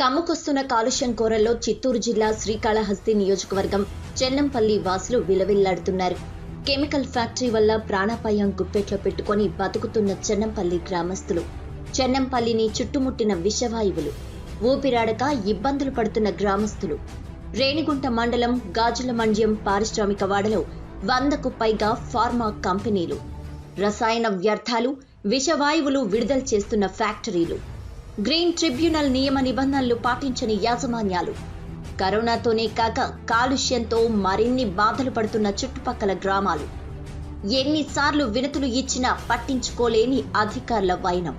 కమ్ముకొస్తున్న కాలుష్యం కోరల్లో చిత్తూరు జిల్లా శ్రీకాళహస్తి నియోజకవర్గం చెన్నంపల్లి వాసులు విలవిల్లాడుతున్నారు. కెమికల్ ఫ్యాక్టరీ వల్ల ప్రాణాపాయం గుప్పెట్లో పెట్టుకొని బతుకుతున్న చెన్నంపల్లి గ్రామస్తులు. చెన్నంపల్లిని చుట్టుముట్టిన విషవాయువులు. ఊపిరాడక ఇబ్బందులు పడుతున్న గ్రామస్తులు. రేణిగుంట మండలం గాజుల మండ్యం పారిశ్రామిక వాడలో వందకు పైగా ఫార్మా కంపెనీలు. రసాయన వ్యర్థాలు విషవాయువులు విడుదల చేస్తున్న ఫ్యాక్టరీలు. గ్రీన్ ట్రిబ్యునల్ నియమ నిబంధనలు పాటించని యాజమాన్యాలు. కరోనాతోనే కాక కాలుష్యంతో మరిన్ని బాధలు పడుతున్న చుట్టుపక్కల గ్రామాలు. ఎన్నిసార్లు వినతులు ఇచ్చినా పట్టించుకోలేని అధికారుల వైనం.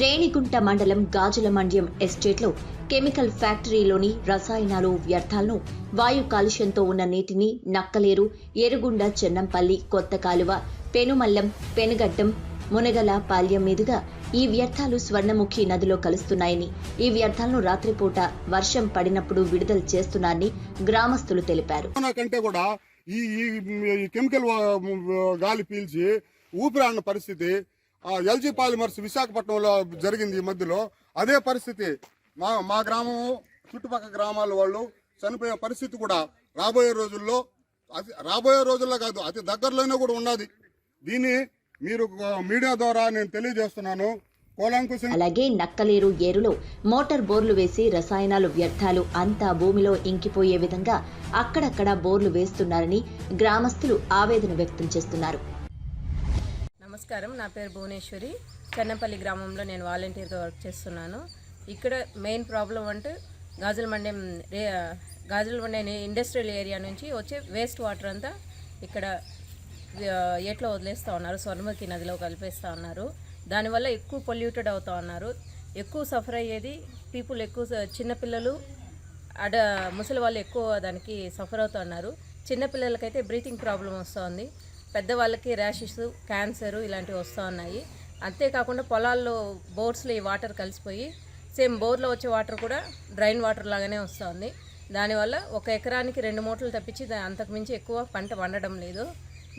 రేణిగుంట మండలం గాజుల మండ్యం ఎస్టేట్లో కెమికల్ ఫ్యాక్టరీలోని రసాయనాలు వ్యర్థాలను వాయు కాలుష్యంతో ఉన్న నీటిని నక్కలేరు ఎరుగుండ చెన్నంపల్లి కొత్త కాలువ పెనుమల్లం పెనుగడ్డం మునగల పాల్యం మీదుగా ఈ వ్యర్థాలు స్వర్ణముఖి నదిలో కలుస్తున్నాయని ఈ వ్యర్థాలను రాత్రిపూట వర్షం పడినప్పుడు విడుదల చేస్తున్నారని గ్రామస్తులు తెలిపారు. కంటే కూడా ఈ కెమికల్ గాలి పీల్చి ఊపిరాడిన పరిస్థితి ఆ ఎల్జీ పాలిమర్స్ విశాఖపట్నంలో జరిగింది ఈ మధ్యలో. అదే పరిస్థితి మా మా గ్రామం చుట్టుపక్కల గ్రామాల వాళ్ళు చనిపోయే పరిస్థితి కూడా రాబోయే రోజుల్లో అది రాబోయే రోజుల్లో కాదు అతి దగ్గరలోనే కూడా ఉన్నది. దీన్ని మీరు మీడియా ద్వారా నేను తెలియజేస్తున్నాను. కోలాంకుశం అలాగే నక్కలేరు ఏరులో మోటార్ బోర్లు వేసి రసాయనాలు వ్యర్థాలు అంతా భూమిలో ఇంకిపోయే విధంగా అక్కడక్కడ బోర్లు వేస్తున్నారని గ్రామస్తులు ఆవేదన వ్యక్తం చేస్తున్నారు. నమస్కారం. నా పేరు భువనేశ్వరి. చెన్నపల్లి గ్రామంలో నేను వాలంటీర్గా వర్క్ చేస్తున్నాను. ఇక్కడ మెయిన్ ప్రాబ్లం అంటే గాజుల మండ్యం రే గాజుల మండ్యం ఇండస్ట్రియల్ ఏరియా నుంచి వచ్చే వేస్ట్ వాటర్ అంతా ఇక్కడ ఆ, ఎట్లో వదిలేస్తూ ఉన్నారు. స్వర్ణముఖి నదిలో కలిపేస్తూ ఉన్నారు. దానివల్ల ఎక్కువ పొల్యూటెడ్ అవుతూ ఉన్నారు. ఎక్కువ సఫర్ అయ్యేది పీపుల్ ఎక్కువ చిన్నపిల్లలు అడ ముసలి వాళ్ళు ఎక్కువ దానికి సఫర్ అవుతున్నారు చిన్నపిల్లలకైతే బ్రీతింగ్ ప్రాబ్లం వస్తుంది. పెద్దవాళ్ళకి ర్యాషెస్ క్యాన్సర్ ఇలాంటివి వస్తూ ఉన్నాయి. అంతేకాకుండా పొలాల్లో బోర్స్లో ఈ వాటర్ కలిసిపోయి సేమ్ బోర్లో వచ్చే వాటర్ కూడా డ్రైన్ వాటర్ లాగానే వస్తుంది. దానివల్ల ఒక ఎకరానికి రెండు మూటలు తప్పించి అంతకుమించి ఎక్కువ పంట పండడం లేదు.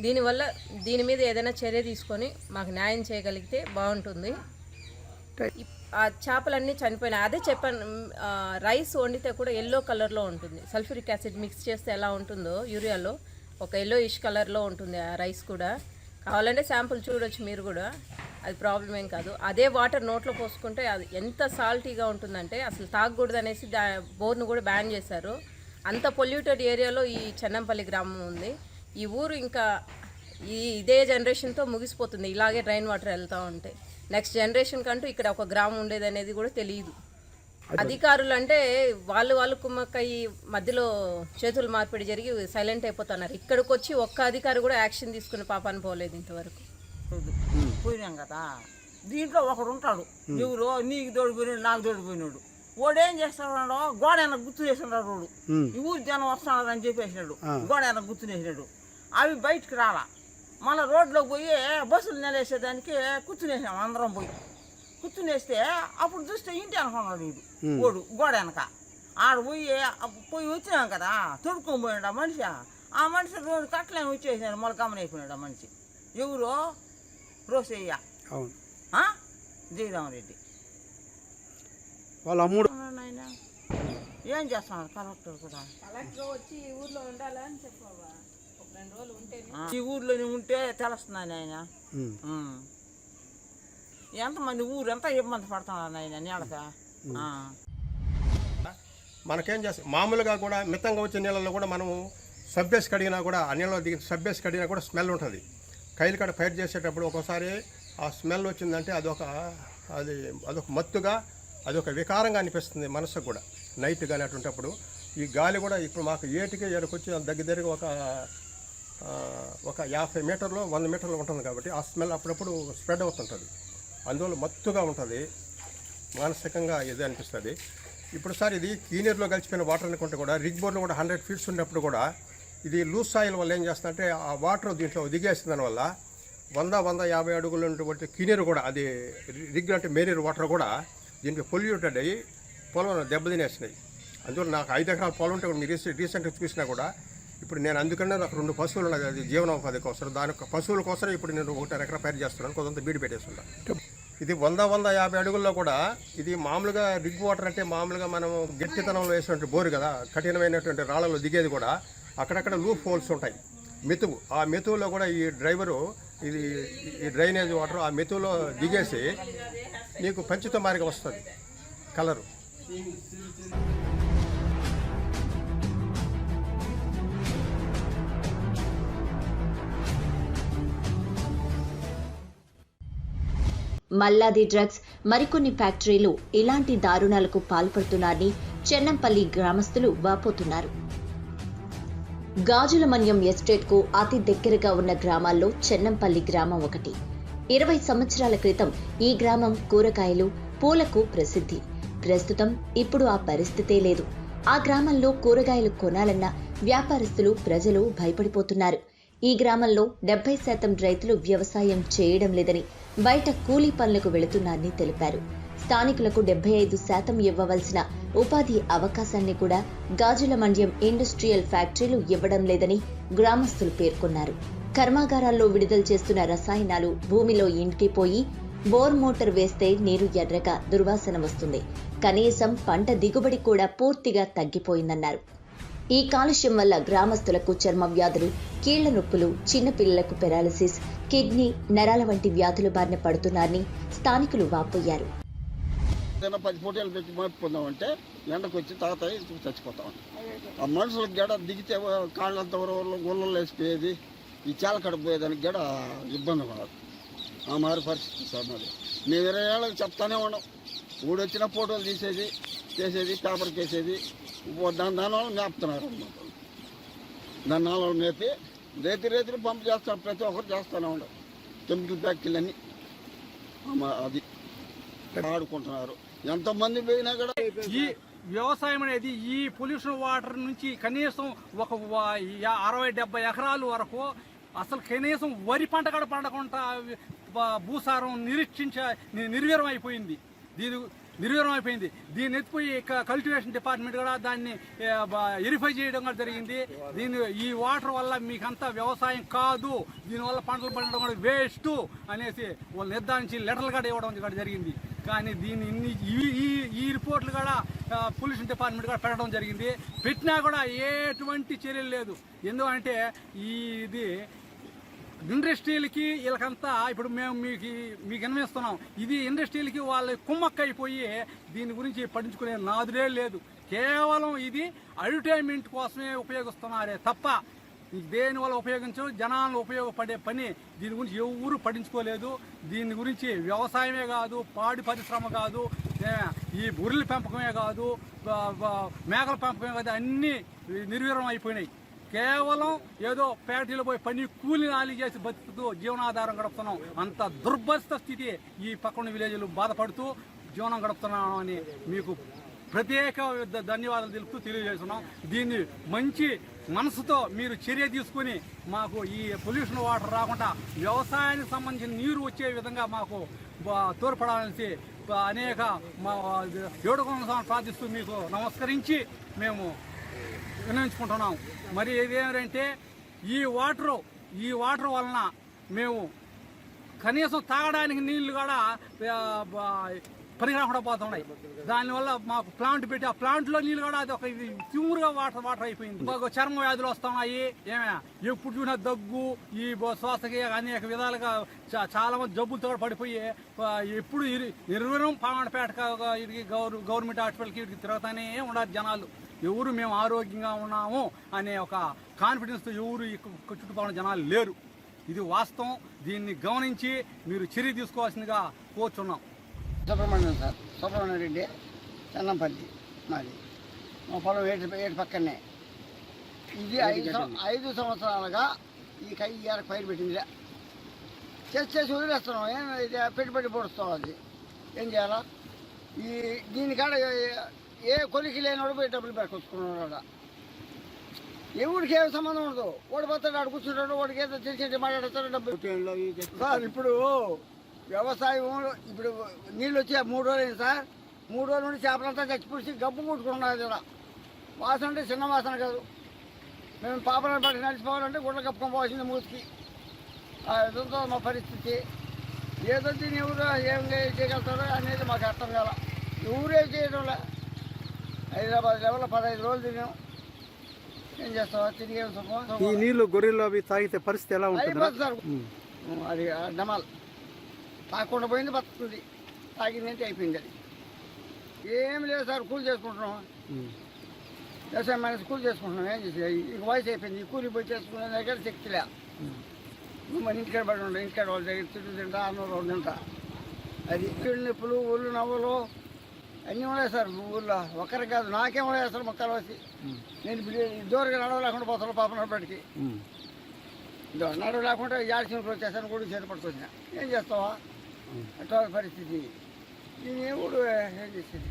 దీనివల్ల దీని మీద ఏదైనా చర్య తీసుకొని మాకు న్యాయం చేయగలిగితే బాగుంటుంది. ఆ చేపలన్నీ చనిపోయినాయి. అదే చెప్పాను రైస్ వండితే కూడా ఎల్లో కలర్లో ఉంటుంది. సల్ఫ్యూరిక్ యాసిడ్ మిక్స్ చేస్తే ఎలా ఉంటుందో యూరియాలో ఒక ఎల్లో ఇష్ కలర్లో ఉంటుంది ఆ రైస్ కూడా. కావాలంటే శాంపుల్ చూడొచ్చు మీరు కూడా. అది ప్రాబ్లం ఏం కాదు. అదే వాటర్ నోట్లో పోసుకుంటే అది ఎంత సాల్టీగా ఉంటుందంటే అసలు తాగకూడదు అనేసి దా బోర్ను కూడా బ్యాన్ చేశారు. అంత పొల్యూటెడ్ ఏరియాలో ఈ చెన్నంపల్లి గ్రామం ఉంది. ఈ ఊరు ఇంకా ఈ ఇదే జనరేషన్తో ముగిసిపోతుంది. ఇలాగే డ్రైన్ వాటర్ వెళ్తూ ఉంటే. నెక్స్ట్ జనరేషన్ కంటూ ఇక్కడ ఒక గ్రామం ఉండేది అనేది కూడా తెలియదు. అధికారులు అంటే వాళ్ళు వాళ్ళు కుమ్మక్కయ్యి మధ్యలో చేతులు మార్పిడి జరిగి సైలెంట్ అయిపోతున్నారు. ఇక్కడికి వచ్చి ఒక్క అధికారి కూడా యాక్షన్ తీసుకునే పాపాన్ని పోలేదు ఇంతవరకు. పోయినాం కదా. దీంట్లో ఒకడు ఉంటాడు. ఎవరు నీకు దోడిపోయినాడు నాకు దోడిపోయినాడు వాడు ఏం చేస్తాడు గోడ గుర్తు చేసినాడు వాడు. ఈ ఊరు జనం వస్తున్నాడు అని చెప్పేసినాడు గోడ గుర్తు చేసినాడు. అవి బయటికి రాలా. మళ్ళీ రోడ్లోకి పోయి బస్సులు నిలేసేదానికి కూర్చునేసాం అందరం పోయి. కూర్చునేస్తే అప్పుడు చూస్తే ఇంటి అనుకున్నాడు వీడు వాడు గోడ వెనక. ఆడ పోయి పోయి వచ్చినాం కదా తొడుక్కొని పోయాడు ఆ మనిషి. ఆ మనిషి రోడ్డు కట్టలేని వచ్చేసినాడు మళ్ళీ గమనైపోయినాడు ఆ మనిషి. ఎవరు? రోసయ్య. అవును. ఆ? జయరామరెడ్డి. వాళ్ళ అమ్ముడు నాయన? ఏం చేస్తున్నాడు కలెక్టర్ కూడా? కలెక్టర్ వచ్చి ఊర్లో ఉండాలని చెప్పవా? ఈ ఊర్లోనే ఉంటే ఉమ్. ఉమ్. ఎంతమంది ఊరు ఎంత ఇబ్బంది పడుతున్నారు నాయన నీళ్ళక? మనకేం చేస్తాం మామూలుగా కూడా మితంగా వచ్చే నీళ్ళలో కూడా మనము సబ్బేసి కడిగినా కూడా ఆ నీళ్ళలో దిగి సబ్బేసి కడిగినా కూడా స్మెల్ ఉంటుంది. కైలు కాడ ఫైర్ చేసేటప్పుడు ఒక్కోసారి ఆ స్మెల్ వచ్చిందంటే అదొక అది అదొక మత్తుగా అదొక వికారంగా అనిపిస్తుంది మనసుకు కూడా. నైట్ కానీ అటువంటిప్పుడు ఈ గాలి కూడా ఇప్పుడు మాకు ఏటికి ఎడకొచ్చి దగ్గర దగ్గర ఒక ఒక యాభై మీటర్లు వంద మీటర్లు ఉంటుంది కాబట్టి ఆ స్మెల్ అప్పుడప్పుడు స్ప్రెడ్ అవుతుంటుంది. అందువల్ల మత్తుగా ఉంటుంది. మానసికంగా ఇది అనిపిస్తుంది. ఇప్పుడు సార్ ఇది క్లీనర్లో కలిసిపోయిన వాటర్ అనుకుంటే కూడా రిగ్ బోర్డ్లో కూడా హండ్రెడ్ ఫీట్స్ ఉన్నప్పుడు కూడా ఇది లూజ్ సాయిల్ వల్ల ఏం చేస్తుందంటే ఆ వాటర్ దీంట్లో దిగేసిన దానివల్ల వంద వంద యాభై అడుగులు ఉన్నటువంటి కీనీరు కూడా అది రిగ్ అంటే మేనీరు వాటర్ కూడా దీనికి పొల్యూటెడ్ అయ్యి పొలం దెబ్బతినేసినాయి. అందువల్ల నాకు ఐదు ఎకరాల పొలం ఉంటే మీరు రీసెంట్ రీసెంట్గా చూసినా కూడా ఇప్పుడు నేను అందుకనే నాకు రెండు పశువులు ఉన్నాయి. అది జీవనోపాధి కోసం. దాని యొక్క పశువుల కోసం ఇప్పుడు నేను ఒకటి ఎకరా పైరు చేస్తున్నాను. కొంత బీడు పెట్టేస్తున్నాను ఇది వంద వంద యాభై అడుగుల్లో కూడా ఇది మామూలుగా రిగ్ వాటర్ అంటే మామూలుగా మనం గట్టితనంలో వేసినటువంటి బోరు కదా కఠినమైనటువంటి రాళ్ళలో దిగేది కూడా అక్కడక్కడ లూప్ హోల్స్ ఉంటాయి. మెతువు. ఆ మెతువులో కూడా ఈ డ్రైవరు ఇది ఈ డ్రైనేజ్ వాటర్ ఆ మెతువులో దిగేసి నీకు పంచిత మారిగా వస్తుంది. కలరు. మల్లాది డ్రగ్స్ మరికొన్ని ఫ్యాక్టరీలు ఇలాంటి దారుణాలకు పాల్పడుతున్నారని చెన్నంపల్లి గ్రామస్తులు వాపోతున్నారు. గాజులమన్యం ఎస్టేట్కు అతి దగ్గరగా ఉన్న గ్రామాల్లో చెన్నంపల్లి గ్రామం ఒకటి. ఇరవై సంవత్సరాల క్రితం ఈ గ్రామం కూరగాయలు పూలకు ప్రసిద్ధి. ప్రస్తుతం ఇప్పుడు ఆ పరిస్థితే లేదు. ఆ గ్రామంలో కూరగాయలు కొనాలన్న వ్యాపారస్తులు ప్రజలు భయపడిపోతున్నారు. ఈ గ్రామంలో డెబ్బై శాతం రైతులు వ్యవసాయం చేయడం లేదని బయట కూలీ పనులకు వెళుతున్నారని తెలిపారు. స్థానికులకు డెబ్బై ఐదు శాతం ఇవ్వవలసిన ఉపాధి అవకాశాన్ని కూడా గాజుల మండ్యం ఇండస్ట్రియల్ ఫ్యాక్టరీలు ఇవ్వడం లేదని గ్రామస్తులు పేర్కొన్నారు. కర్మాగారాల్లో విడుదల చేస్తున్న రసాయనాలు భూమిలో ఇంకిపోయి బోర్ మోటార్ వేస్తే నీరు ఎర్రగా దుర్వాసన వస్తుంది. కనీసం పంట దిగుబడి కూడా పూర్తిగా తగ్గిపోయిందన్నారు. ఈ కాలుష్యం వల్ల గ్రామస్తులకు చర్మ వ్యాధులు కీళ్ళ నొప్పులు చిన్నపిల్లలకు పెరాలసిస్ కిడ్నీ నరాల వంటి వ్యాధులు బారిన పడుతున్నారని స్థానికులు వాపోయారు. ఏదైనా పది ఫోటోలు పెట్టి మర్చిపోదామంటే ఎండకు వచ్చి తాగుతాయి చచ్చిపోతాం. ఆ మనుషులకు గడ దిగితే కాళ్ళంత గుళ్ళలు వేసిపోయేది ఈ చాలకడ పోయేదానికి గడ ఇబ్బంది పడదు. ఆ మారి పరిస్థితి సార్ మరి మేము ఇరవై ఏళ్ళకి చెప్తానే ఉన్నాం. ఊడొచ్చిన ఫోటోలు తీసేది చేసేది పేపర్కి వేసేది దాని దానివల్ల మేపుతున్నారు అనమాట దాని నాలో మేపి రేతి రేతిని పంపు చేస్తారు ప్రతి ఒక్కరు చేస్తూనే ఉండవు కెమికల్ ఫ్యాక్టరీలన్నీ. ఆ, అది ఆడుకుంటున్నారు. ఎంతమంది పోయినా కూడా ఈ వ్యవసాయం అనేది ఈ పొల్యూషన్ వాటర్ నుంచి కనీసం ఒక అరవై డెబ్బై ఎకరాల వరకు అసలు కనీసం వరి పంట కూడా పండకుండా భూసారం నిరీక్షించ నిర్వీరం అయిపోయింది. దీని నిర్వీరం అయిపోయింది. దీన్ని ఎత్తిపోయి కల్టివేషన్ డిపార్ట్మెంట్ కూడా దాన్ని వెరిఫై చేయడం కూడా జరిగింది. దీని ఈ వాటర్ వల్ల మీకంతా వ్యవసాయం కాదు దీనివల్ల పంటలు పండడం కూడా వేస్ట్ అనేసి వాళ్ళు నిర్ధారించి లెటర్లు కూడా ఇవ్వడం కూడా జరిగింది. కానీ దీన్ని ఇన్ని ఈ ఈ రిపోర్ట్లు కూడా పొల్యూషన్ డిపార్ట్మెంట్ కూడా పెట్టడం జరిగింది. పెట్టినా కూడా ఎటువంటి చర్యలు లేదు. ఎందుకంటే ఈ ఇది ఇండస్ట్రీలకి వీళ్ళకంతా ఇప్పుడు మేము మీకు మీకు వినిపిస్తున్నాం ఇది ఇండస్ట్రీలకి వాళ్ళ కుమ్మక్కైపోయి దీని గురించి పట్టించుకునే నాదులే లేదు. కేవలం ఇది అడ్వర్టైజ్మెంట్ కోసమే ఉపయోగిస్తున్నారే తప్ప దేనివల్ల ఉపయోగించు ఉపయోగించడం జనాలను ఉపయోగపడే పని దీని గురించి ఎవరు పట్టించుకోలేదు. దీని గురించి వ్యవసాయమే కాదు పాడి పరిశ్రమ కాదు ఈ బుర్రెల పెంపకమే కాదు మేకల పెంపకమే కాదు అన్నీ నిర్వీర్యం అయిపోయినాయి. కేవలం ఏదో ఫ్యాక్టరీలో పోయి పని కూలి నాలి చేసి బతుకుతూ జీవనాధారం గడుపుతున్నాం. అంత దుర్భస్థ స్థితి ఈ పక్కన విలేజ్లు బాధపడుతూ జీవనం గడుపుతున్నామని మీకు ప్రత్యేక ధన్యవాదాలు తెలుపుతూ తెలియజేస్తున్నాం. దీన్ని మంచి మనసుతో మీరు చర్య తీసుకుని మాకు ఈ పొల్యూషన్ వాటర్ రాకుండా వ్యవసాయానికి సంబంధించిన నీరు వచ్చే విధంగా మాకు తోడ్పడాలని అనేక మా ఏడు ప్రార్థిస్తూ మీకు నమస్కరించి మేము వినియోగించుకుంటున్నాం మరి ఇదేమిటంటే ఈ వాటరు ఈ వాటర్ వలన మేము కనీసం తాగడానికి నీళ్ళు కూడా పనికిరాకుండా పోతున్నాయి. దానివల్ల మాకు ప్లాంట్ పెట్టి ఆ ప్లాంట్లో నీళ్ళు కూడా అది ఒక ఇది తిమ్మురుగా వాటర్ వాటర్ అయిపోయింది. మాకు చర్మ వ్యాధులు వస్తున్నాయి. ఏమైనా ఎప్పుడు చూసినా దగ్గు ఈ శ్వాసకి అనేక విధాలుగా చా- చాలా మంది జబ్బులతో కూడా పడిపోయి ఎప్పుడు ఇరు- నిర్వీర్యం పావనపేట గవర్నమెంట్ హాస్పిటల్కి ఇక్కడికి తిరుగుతానే ఉండాలి జనాలు. ఎవరు మేము ఆరోగ్యంగా ఉన్నాము అనే ఒక కాన్ఫిడెన్స్తో ఎవరు చుట్టుపక్కల జనాలు లేరు. ఇది వాస్తవం. దీన్ని గమనించి మీరు చర్య తీసుకోవాల్సిందిగా కోరుచున్నాం. సుబ్రహ్మణ్యం సార్. సుబ్రహ్మణ్యం రెడ్డి చెన్నంపల్లి మాది. మా పొలం ఏటి ఏటి పక్కనే. ఇది ఐదు ఐదు సంవత్సరాలుగా ఈ కై ఇయ్యాల పైరు పెట్టింది చేసి చేసి వదిలేస్తున్నాం. ఏం ఇది పెట్టుబడి పొడుస్తాం అది. ఏం చేయాలా? ఈ దీనికాడ ఏ- కొలికి లేనివాడు పోయి డబ్బులు పెట్టుకొచ్చుకున్నాడు ఎవరికి ఏం సంబంధం ఉండదు. వాడు పోతాడు ఆడు కూర్చుంటాడు వాడికి ఏదో తెలిసి మాట్లాడతాడు డబ్బులు సార్ ఇప్పుడు వ్యవసాయం ఇప్పుడు నీళ్ళు వచ్చి మూడు రోజులు అయింది సార్. మూడు రోజుల నుండి చేపలంతా చచ్చిపూసి గబ్బు కొట్టుకున్నది ఇక్కడ వాసన అంటే చిన్న వాసన కాదు. మేము పాపలను బట్టి నడిచిపోవాలంటే గుడ్లు కప్పుకొని పోవాల్సింది మూతికి. ఆ మా పరిస్థితి. ఏదో దీన్ని ఎవరు ఏం చేయగలుగుతారో అనేది మాకు అర్థం కాల. ఎవరే చేయడంలే హైదరాబాద్ లెవెల్లో పదహైదు రోజులు తిరిగాం. ఏం చేస్తావా? తిరిగి సుఖం? ఈ నీళ్ళు గొర్రెలు అవి తాగితే పరిస్థితి ఎలా ఉంటుంది సార్ అది డమాల్ తాకుండా పోయింది బతుకుతుంది. తాగిందంటే అయిపోయింది అది. ఏం లేదు సార్ కూలి చేసుకుంటున్నాం. వ్యవసాయం మన కూలి చేసుకుంటున్నాం. ఏం చేసి? ఇక వయసు అయిపోయింది. ఈ కూలి పోయి చేసుకునే దగ్గర శక్తిలే నువ్వు మన ఇంటికాడ పడి ఉండవు ఇంటికాడ వాళ్ళ దగ్గర తింటూ తింటా అన్న తింటా. అది కీళ్ళు నొప్పులు ఒళ్ళు నవ్వులు అన్నీ ఉన్నాయి సార్? ఊళ్ళో ఒకరికి కాదు నాకేం ఉన్నాయి అసలు మొక్కలు వచ్చి నేను దూరంగా నడవలేకుండా పోతాను పాప బయటికి నడు లేకుండా యాడ్చింపులు వచ్చేసాను కూడా చేతపడుతున్నా ఏం చేస్తావా? అట్లా పరిస్థితి. నేను ఎప్పుడు ఏం చేసేది?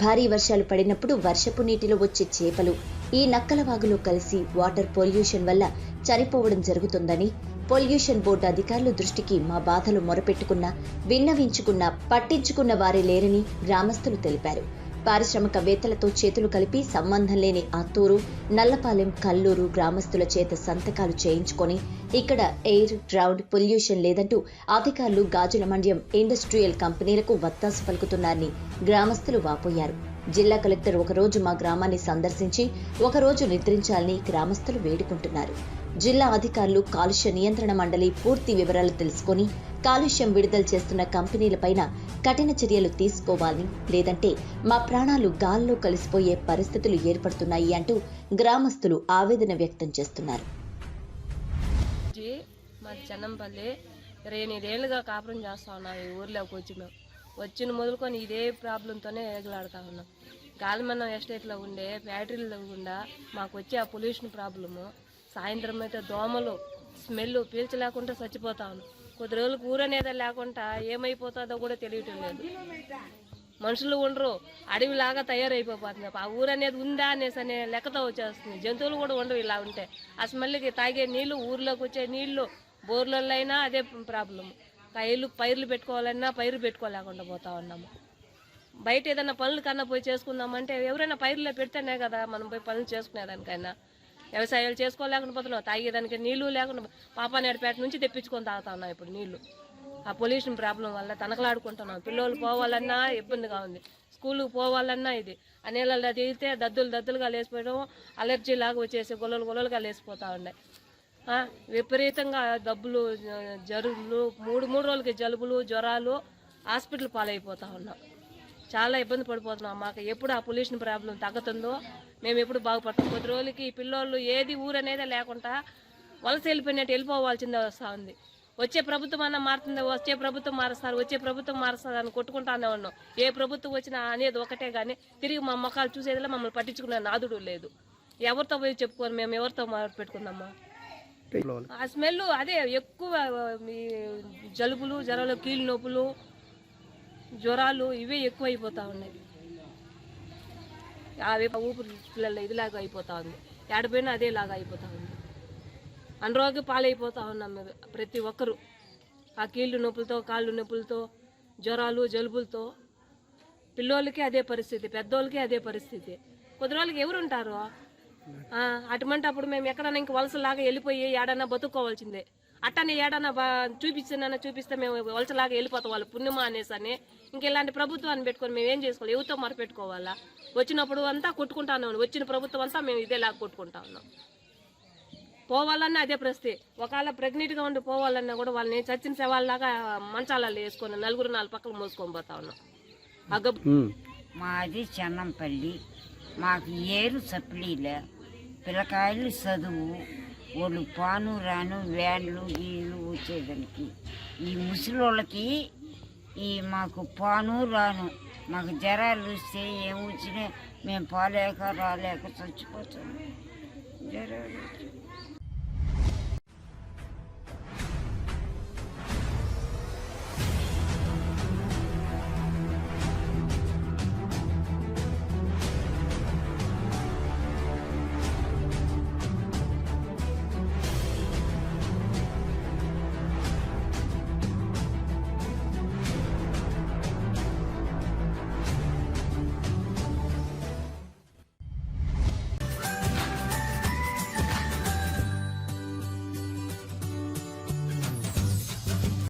భారీ వర్షాలు పడినప్పుడు వర్షపు నీటిలో వచ్చే చేపలు ఈ నక్కల వాగులో కలిసి వాటర్ పొల్యూషన్ వల్ల చనిపోవడం జరుగుతుందని పొల్యూషన్ బోర్డు అధికారుల దృష్టికి మా బాధలు మొరపెట్టుకున్నా విన్నవించుకున్నా పట్టించుకున్న వారే లేరని గ్రామస్తులు తెలిపారు. పారిశ్రామికవేత్తలతో చేతులు కలిపి సంబంధం లేని ఆత్తూరు నల్లపాలెం కల్లూరు గ్రామస్తుల చేత సంతకాలు చేయించుకొని ఇక్కడ ఎయిర్ గ్రౌండ్ పొల్యూషన్ లేదంటూ అధికారులు గాజుల మండ్యం ఇండస్ట్రియల్ కంపెనీలకు వత్తాసు పలుకుతున్నారని గ్రామస్తులు వాపోయారు. జిల్లా కలెక్టర్ ఒకరోజు మా గ్రామాన్ని సందర్శించి ఒకరోజు నిద్రించాలని గ్రామస్తులు వేడుకుంటున్నారు. జిల్లా అధికారులు కాలుష్య నియంత్రణ మండలి పూర్తి వివరాలు తెలుసుకొని కాలుష్యం విడుదల చేస్తున్న కంపెనీలపైన కఠిన చర్యలు తీసుకోవాలని లేదంటే మా ప్రాణాలు గాల్లో కలిసిపోయే పరిస్థితులు ఏర్పడుతున్నాయి అంటూ గ్రామస్తులు ఆవేదన వ్యక్తం చేస్తున్నారు. మా చెన్నంపల్లి. కాపురం చేస్తా ఉన్నాం ఈ ఊర్లోకి వచ్చి మేము. వచ్చిన మొదలుకొని ఇదే ప్రాబ్లంతోనే ఎగలాడుతూ ఉన్నాం. గాలిమన్నం ఎస్టేట్లో ఉండే ఫ్యాక్టరీలో గుండా మాకు వచ్చే ఆ పొల్యూషన్ ప్రాబ్లము సాయంత్రం అయితే దోమలు స్మెల్ పీల్చలేకుండా చచ్చిపోతా ఉన్నాం. కొద్ది రోజులకు ఊరనేది లేకుండా ఏమైపోతుందో కూడా తెలియటం లేదు. మనుషులు ఉండరు అడవిలాగా తయారైపోతుంది ఆ ఊరు అనేది ఉందా అనేసి అనే లెక్కతో వచ్చేస్తుంది. జంతువులు కూడా ఉండవు ఇలా ఉంటే. ఆ స్మెల్కి తాగే నీళ్ళు ఊర్లోకి వచ్చే నీళ్ళు బోర్లలో అయినా అదే ప్రాబ్లము కైలు పైర్లు పెట్టుకోవాలన్నా పైరు పెట్టుకోలేకుండా పోతా ఉన్నాము. బయట ఏదైనా పనులు కన్నా పోయి చేసుకుందామంటే ఎవరైనా పైర్లో పెడితేనే కదా మనం పోయి పనులు చేసుకునేదానికైనా. వ్యవసాయాలు చేసుకోలేకుండా పోతున్నాం తాగేదానికి నీళ్ళు లేకుండా పాపానేడుపేట నుంచి తెప్పించుకొని తాగుతా ఉన్నాం ఇప్పుడు నీళ్ళు ఆ పొల్యూషన్ ప్రాబ్లం వల్ల తనకలాడుకుంటున్నాం. పిల్లలు పోవాలన్నా ఇబ్బందిగా ఉంది. స్కూల్కి పోవాలన్నా ఇది. ఆ నీళ్ళల్లో దిగితే దద్దులు దద్దులుగా లేసిపోయడం అలర్జీ లాగా వచ్చేసి గొల్లలు గొల్లలుగా లేచిపోతూ ఉన్నాయి. విపరీతంగా డబ్బులు జ- మూడు మూడు రోజులకి జలుబులు జ్వరాలు హాస్పిటల్ పాలైపోతా ఉన్నాం. చాలా ఇబ్బంది పడిపోతున్నాం మాకు. ఎప్పుడు ఆ పొల్యూషన్ ప్రాబ్లం తగ్గుతుందో మేము ఎప్పుడు బాగుపడతాం. కొద్ది రోజులకి ఈ పిల్లోళ్ళు ఏది ఊరనేదే లేకుండా వలస వెళ్ళిపోయినట్టు వెళ్ళిపోవాల్సిందే వస్తూ ఉంది. వచ్చే ప్రభుత్వం అన్న మారుతుంది? వచ్చే ప్రభుత్వం మారుస్తారు. వచ్చే ప్రభుత్వం మారుస్తారు అని కొట్టుకుంటానే ఉన్నాం. ఏ ప్రభుత్వం వచ్చినా అనేది ఒకటే కానీ తిరిగి మా మొక్కలు చూసేదిలా మమ్మల్ని పట్టించుకునే నాదుడు లేదు. ఎవరితో పోయి చెప్పుకోరు మేము ఎవరితో మాట్లాడు పెట్టుకుందామా? ఆ స్మెల్ అదే ఎక్కువ ఈ జలుబులు జ్వరాలు కీళ్ళు నొప్పులు జ్వరాలు ఇవే ఎక్కువ అయిపోతా ఉన్నాయి ఊపిరి పిల్లలు ఇదిలాగా అయిపోతా ఉంది. ఏడపోయినా అదేలాగా అయిపోతా ఉంది. అనారోగ్య పాలైపోతా ఉన్నాం మేము ప్రతి ఒక్కరు. ఆ కీళ్ళు నొప్పులతో కాళ్ళు నొప్పులతో జ్వరాలు జలుబులతో పిల్లోళ్ళకి అదే పరిస్థితి పెద్దోళ్ళకి అదే పరిస్థితి. కొద్ది రోజులకి ఎవరుంటారు? అటువంటి అప్పుడు మేము ఎక్కడన్నా ఇంక వలసలాగా వెళ్ళిపోయి ఏడన్నా బతుక్కోవాల్సిందే. అట్టనే ఏడన్నా బా చూపించినా చూపిస్తే మేము వలసలాగా వెళ్ళిపోతాం వాళ్ళు పుణ్యమా అనేసి అని. ఇంక ఇలాంటి ప్రభుత్వాన్ని పెట్టుకొని మేము ఏం చేసుకోవాలి? ఎవరితో మరి పెట్టుకోవాలా? వచ్చినప్పుడు అంతా కొట్టుకుంటానే ఉన్నాం. వచ్చిన ప్రభుత్వం అంతా మేము ఇదేలాగా కొట్టుకుంటా ఉన్నాం. పోవాలన్నా అదే పరిస్థితి ఒకవేళ ప్రెగ్నెంట్గా ఉండి పోవాలన్నా కూడా వాళ్ళని చచ్చిన శవాల్లాగా మంచాలలో వేసుకొని నలుగురు నాలుగు పక్కలు మోసుకొని పోతా ఉన్నాం. మాది చెన్నంపల్లి. మాకు ఏరు సప్లీలే. పిల్లకాయలు చదువు వాళ్ళు పాను రాను వ్యాన్లు వీళ్ళు వచ్చేదానికి. ఈ ముసలోళ్ళకి ఈ మాకు పాను రాను మాకు జ్వరాలు వస్తే ఏం వచ్చినా మేము పాలేక రాలేక చచ్చిపోతాము జ్వరాలు